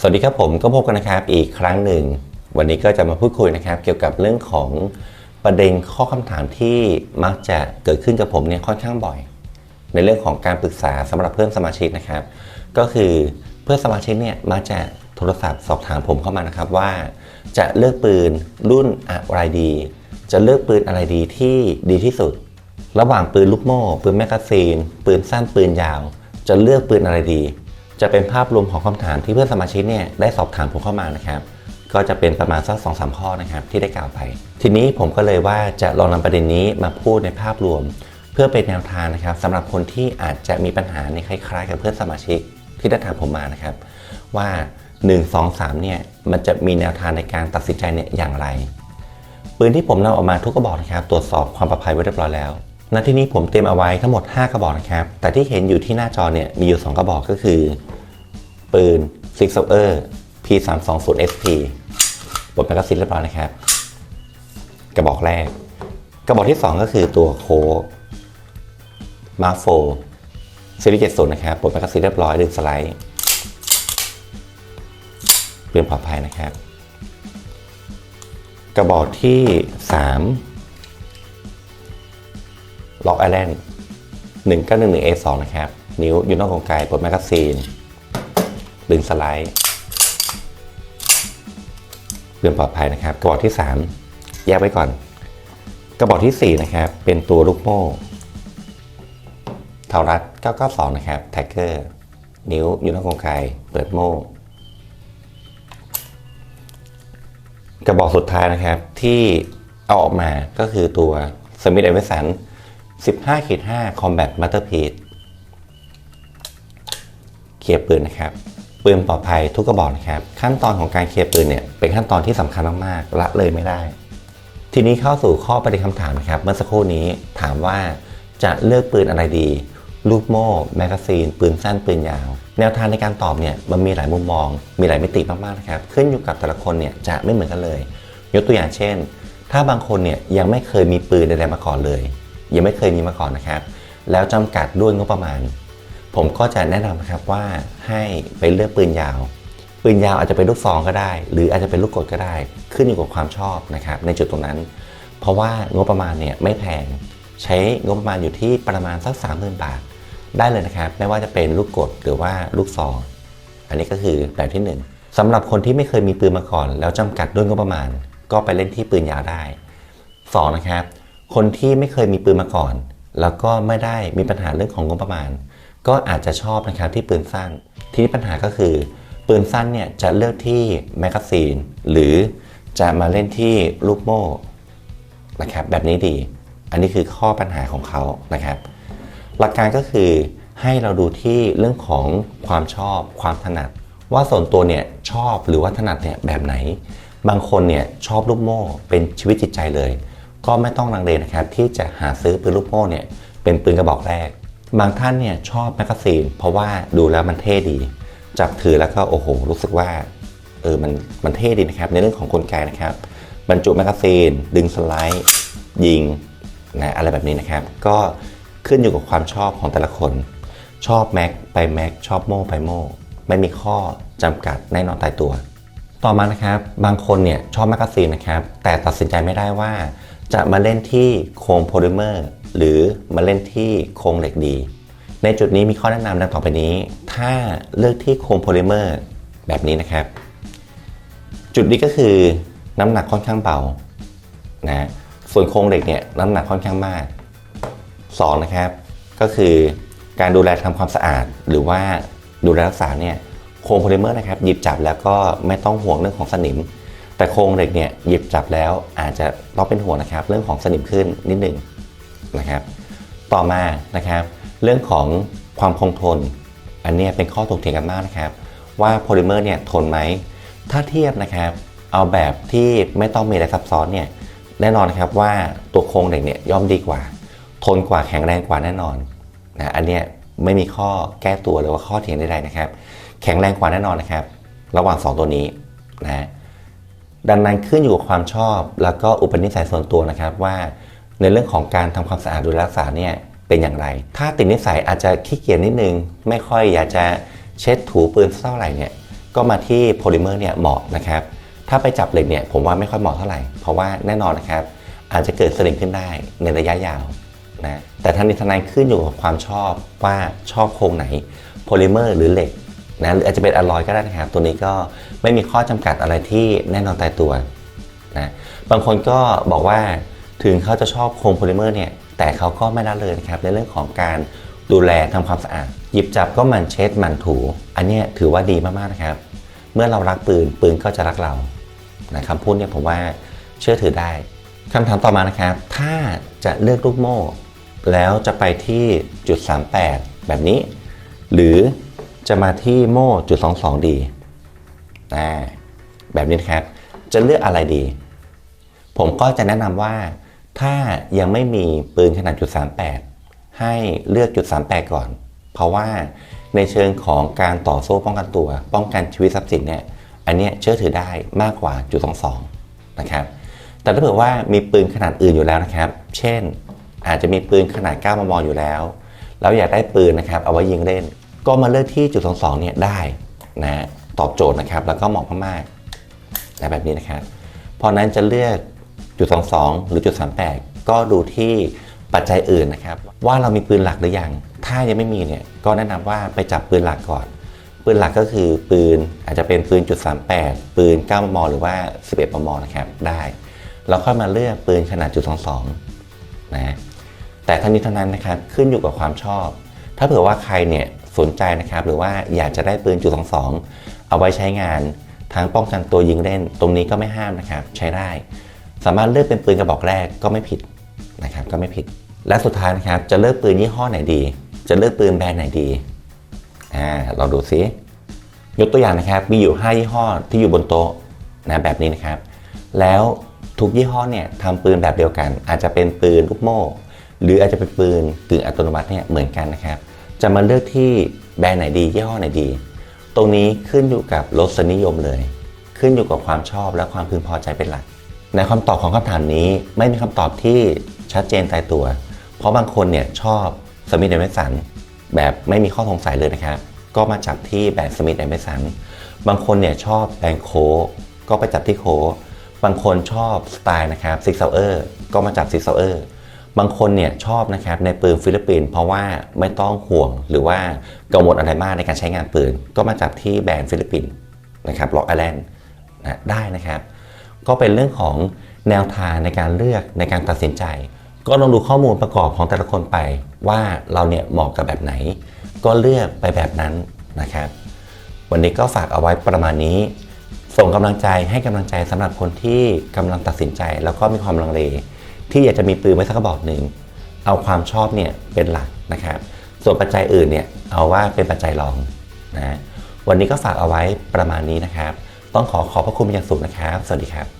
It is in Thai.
สวัสดีครับผมก็พบกันนะครับอีกครั้งหนึ่ง วันนี้ก็จะมาพูดคุยนะครับ เกี่ยวกับเรื่องของประเด็นข้อคำถามที่มักจะเกิดขึ้นกับผมเนี่ยค่อนข้างบ่อย ในเรื่องของการปรึกษาสำหรับเพื่อนสมาชิกนะครับ ก็คือเพื่อนสมาชิกเนี่ยมักจะโทรศัพท์สอบถามผมเข้ามานะครับว่า จะเลือกปืนรุ่นอะไรดี จะเลือกปืนอะไรดีที่ดีที่สุด ระหว่างปืนลูกโม่ปืนแมกกาซีน ปืนสั้นปืนยาว จะเลือกปืนอะไรดี จะเป็นภาพรวมของคำถามที่เพื่อนสมาชิกเนี่ยได้สอบถามผมเข้ามานะครับก็จะเป็นประมาณสักสองสามข้อนะครับที่ได้กล่าวไป ทีนี้ผมก็เลยว่าจะลองนำประเด็นนี้มาพูดในภาพรวม เพื่อเป็นแนวทางนะครับสำหรับคนที่อาจจะมีปัญหาในคล้ายๆ กับเพื่อนสมาชิกที่ได้ถามผมมานะครับ ว่า 1 2 3เนี่ยมันจะมีแนวทางในการตัดสินใจเนี่ยอย่างไรปืนที่ผมนำออกมาทุกกระบอกนะครับตรวจสอบความปลอดภัยไว้เรียบร้อยแล้วณที่นี้ผมเตรียมเอาไว้ทั้งหมด 5 กระบอกนะครับแต่ที่เห็นอยู่ที่หน้าจอเนี่ยมีอยู่ 2 กระบอกก็คือ ปืน Six o e r P320 SP บดแมกกาซีนเรียบร้อยนะครับ กระบอกแรก กระบอกที่ 2 ก็คือตัวโคมาโฟซีรีส์70 นะครับบดแมกกาซีนเรียบร้อยดึงสไลด์เปืนปลอดภัยนะครับ กระบอกที่ 3 ล็อกไอแลนด์1911 A2 นะครับ นิ้วยูนอกของไกปลดแมกกาซีน ดึงสไลด์เรื่องปลอดภัยนะครับ กระบอกที่ 3 แยกไว้ก่อน กระบอกที่ 4 นะครับ เป็นตัวลูกโม่เทารัด992 นะครับแท็กเกอร์ นิ้วยูนอกของไกเปิดโม่ กระบอกสุดท้ายนะครับที่เอาออกมาก็คือตัว Smith e v e s o n 15ขีด5 Combat Masterpiece เคลียร์ปืนนะครับ ปืนปลอดภัยทุกกระบอกครับขั้นตอนของการเคลียร์ปืนเนี่ยเป็นขั้นตอนที่สำคัญมากๆละเลยไม่ได้ ทีนี้เข้าสู่ข้อประเด็นคำถามครับเมื่อสักครู่นี้ถามว่าจะเลือกปืนอะไรดี ลูกโม่แมกกาซีน ปืนสั้นปืนยาว แนวทางในการตอบเนี่ยมันมีหลายมุมมอง มีหลายมิติมากๆนะครับขึ้นอยู่กับแต่ละคนเนี่ยจะไม่เหมือนกันเลย ยกตัวอย่างเช่น ถ้าบางคนเนี่ยยังไม่เคยมีปืนใดๆมาก่อนเลย ยังไม่เคยมีมาก่อนนะครับแล้วจำกัดด้วยงบประมาณ ผมก็จะแนะนำนะครับว่าให้ไปเลือกปืนยาว ปืนยาวอาจจะเป็นลูกซองก็ได้ หรืออาจจะเป็นลูกกดก็ได้ ขึ้นอยู่กับความชอบนะครับในจุดตรงนั้น เพราะว่างบประมาณเนี่ยไม่แพงใช้งบประมาณอยู่ที่ประมาณสัก30,000 บาท ได้เลยนะครับไม่ว่าจะเป็นลูกกดหรือว่าลูกซอง อันนี้ก็คือแบบที่ 1สำหรับคนที่ไม่เคยมีปืนมาก่อน แล้วจำกัดด้วยงบประมาณ ก็ไปเล่นที่ปืนยาวได้ 2 นะครับ คนที่ไม่เคยมีปืนมาก่อน แล้วก็ไม่ได้มีปัญหาเรื่องของงบประมาณ ก็อาจจะชอบนะครับที่ปืนสั้น ที่ปัญหาก็คือ ปืนสั้นเนี่ยจะเลือกที่แมกกาซีนหรือจะมาเล่นที่ลูกโม่นะครับแบบนี้ดี อันนี้คือข้อปัญหาของเขานะครับ หลักการก็คือให้เราดูที่เรื่องของความชอบความถนัด ว่าส่วนตัวเนี่ยชอบหรือว่าถนัดเนี่ยแบบไหน บางคนเนี่ยชอบลูกโม่เป็นชีวิตจิตใจเลย ก็ไม่ต้องลังเลนะครับที่จะหาซื้อปืนลูกโม่เนี่ยเป็นปืนกระบอกแรก บางท่านเนี่ยชอบแมกกาซีนเพราะว่าดูแล้วมันเท่ดี จับถือแล้วก็โอ้โห รู้สึกว่าเออมันมันเท่ดีนะครับ ในเรื่องของกลไกนะครับ บรรจุแมกกาซีนดึงสไลด์ ยิงนะอะไรแบบนี้นะครับ ก็ขึ้นอยู่กับความชอบของแต่ละคน ชอบแม็กไปแม็กชอบโม่ไปโม่ไม่มีข้อจำกัดแน่นอนตายตัว ต่อมานะครับบางคนเนี่ยชอบแมกกาซีนนะครับ แต่ตัดสินใจไม่ได้ว่าจะมาเล่นที่โครงโพลิเมอร์ หรือมาเล่นที่โครงเหล็กดี ในจุดนี้มีข้อแนะนำดังต่อไปนี้ ถ้าเลือกที่โครงโพลิเมอร์แบบนี้นะครับ จุดนี้ก็คือน้ำหนักค่อนข้างเบานะส่วนโครงเหล็กเนี่ยน้ำหนักค่อนข้างมาก 2 นะครับ ก็คือการดูแลทำความสะอาด หรือว่าดูแลรักษาเนี่ยโครงโพลิเมอร์นะครับ หยิบจับแล้วก็ไม่ต้องห่วงเรื่องของสนิม แต่โครงเหล็กเนี่ยหยิบจับแล้วอาจจะต้องเป็นห่วงนะครับ เรื่องของสนิมขึ้นนิดหนึ่ง นะครับ ต่อมานะครับ เรื่องของความคงทน อันนี้เป็นข้อถกเถียงกันมากนะครับ ว่าโพลิเมอร์เนี่ยทนไหม ถ้าเทียบนะครับเอาแบบที่ไม่ต้องมีอะไรซับซ้อนเนี่ยแน่นอนนะครับว่าตัวโครงเหล็กเนี่ยย่อมดีกว่า ทนกว่าแข็งแรงกว่าแน่นอนนะอันเนี้ยไม่มีข้อแก้ตัวหรือว่าข้อเถียงใดๆนะครับ แข็งแรงกว่าแน่นอนนะครับ ระหว่าง 2 ตัวนี้นะดังนั้นขึ้นอยู่กับความชอบแล้วก็อุปนิสัยส่วนตัวนะครับว่า ในเรื่องของการทำความสะอาดดูแลรักษาเนี่ยเป็นอย่างไร ถ้าติดนิสัยอาจจะขี้เกียจนิดนึง ไม่ค่อยอยากจะเช็ดถูปืนเท่าไหร่เนี่ยก็มาที่โพลิเมอร์เนี่ยเหมาะนะครับ ถ้าไปจับเหล็กเนี่ยผมว่าไม่ค่อยเหมาะเท่าไหร่ เพราะว่าแน่นอนนะครับ อาจจะเกิดสนิมขึ้นได้ในระยะยาวนะแต่ทั้งนี้ทั้งนั้นขึ้นอยู่กับความชอบว่าชอบโครงไหนโพลิเมอร์หรือเหล็กนะหรืออาจจะเป็นอลลอยก็ได้นะครับ ตัวนี้ก็ไม่มีข้อจำกัดอะไรที่แน่นอนตายตัวนะบางคนก็บอกว่า ถึงเขาจะชอบโครงโพลิเมอร์เนี่ยแต่เขาก็ไม่ละเลยนะครับในเรื่องของการดูแลทำความสะอาด หยิบจับก็หมันเช็ดหมันถู อันนี้ถือว่าดีมากๆนะครับ เมื่อเรารักปืนปืนก็จะรักเรานะคำพูดเนี่ยผมว่าเชื่อถือได้คำถามต่อมานะครับ ถ้าจะเลือกลูกโม่ แล้วจะไปที่จุด 38 แบบนี้ หรือจะมาที่โม่จุด 22 ดีอ่าแบบนี้นครับ จะเลือกอะไรดี ผมก็จะแนะนำว่า ถ้ายังไม่มีปืนขนาดจุด38 ให้เลือกจุด38 ก่อน เพราะว่าในเชิงของการต่อสู้ป้องกันตัว ป้องกันชีวิตทรัพย์สินเนี่ยอันเนี้ยเชื่อถือได้มากกว่าจุด22นะครับแต่ถ้าเผื่อว่ามีปืนขนาดอื่นอยู่แล้วนะครับ เช่น อาจจะมีปืนขนาด 9 มม อยู่แล้ว แล้วอยากได้ปืนนะครับ เอาไว้ยิงเล่น ก็มาเลือกที่จุด22เนี่ยได้นะตอบโจทย์นะครับ แล้วก็เหมาะมากๆนะแบบนี้นะครับ เพราะนั้นจะเลือก จุด22 หรือจุด38 ก็ดูที่ปัจจัยอื่นนะครับ ว่าเรามีปืนหลักหรือยัง ถ้ายังไม่มีเนี่ยก็แนะนำว่าไปจับปืนหลักก่อน ปืนหลักก็คือปืนอาจจะเป็นปืนจุด38 ปืน 9 มม หรือว่า 11 มม นะครับ ได้แล้วค่อยมาเลือกปืนขนาดจุด22 นะแต่ทั้งนี้ทั้งนั้นนะครับขึ้นอยู่กับความชอบ ถ้าเผื่อว่าใครเนี่ยสนใจนะครับ หรือว่าอยากจะได้ปืนจุด22 เอาไว้ใช้งานทั้งป้องกันตัวยิงเล่น ตรงนี้ก็ไม่ห้ามนะครับ ใช้ได้ สามารถเลือกเป็นปืนกระบอกแรกก็ไม่ผิดนะครับก็ไม่ผิด และสุดท้ายนะครับจะเลือกปืนยี่ห้อไหนดี จะเลือกปืนแบรนด์ไหนดีอ่าเราดูซิยกตัวอย่างนะครับมีอยู่ 5 ยี่ห้อที่อยู่บนโต๊ะนะแบบนี้นะครับ แล้วทุกยี่ห้อเนี่ยทำปืนแบบเดียวกัน อาจจะเป็นปืนลูกโม่ หรืออาจจะเป็นปืนกึ่งอัตโนมัติเนี่ยเหมือนกันนะครับ จะมาเลือกที่แบรนด์ไหนดี ยี่ห้อไหนดี ตรงนี้ขึ้นอยู่กับรสนิยมเลย ขึ้นอยู่กับความชอบและความพึงพอใจเป็นหลัก ในคำตอบของคำถามนี้ไม่มีคำตอบที่ชัดเจนตายตัว เพราะบางคนเนี่ยชอบสมิธแอนด์สันแบบไม่มีข้อสงสัยเลยนะครับ ก็มาจับที่แบรนด์สมิธแอนด์สันบางคนเนี่ยชอบแบรนด์โคก็ไปจับที่โคบางคนชอบสไตล์นะครับซิกเซเออร์ก็มาจับซิกเซเออร์บางคนเนี่ยชอบนะครับในปืนฟิลิปปินส์เพราะว่าไม่ต้องห่วงหรือว่ากังวลอะไรมากในการใช้งานปืน ก็มาจับที่แบรนด์ฟิลิปปินส์นะครับล็อกไอแลนด์นะได้นะครับ ก็เป็นเรื่องของแนวทางในการเลือกในการตัดสินใจ ก็ลองดูข้อมูลประกอบของแต่ละคนไปว่าเราเนี่ยเหมาะกับแบบไหน ก็เลือกไปแบบนั้นนะครับ วันนี้ก็ฝากเอาไว้ประมาณนี้ ส่งกำลังใจให้กำลังใจสำหรับคนที่กำลังตัดสินใจ แล้วก็มีความลังเล ที่อยากจะมีปืนไว้สักกระบอกหนึ่งเอาความชอบเนี่ยเป็นหลักนะครับ ส่วนปัจจัยอื่นเนี่ยเอาว่าเป็นปัจจัยรองนะวันนี้ก็ฝากเอาไว้ประมาณนี้นะครับ ต้องขอขอบพระคุณเป็นอย่างสูงนะครับ สวัสดีครับ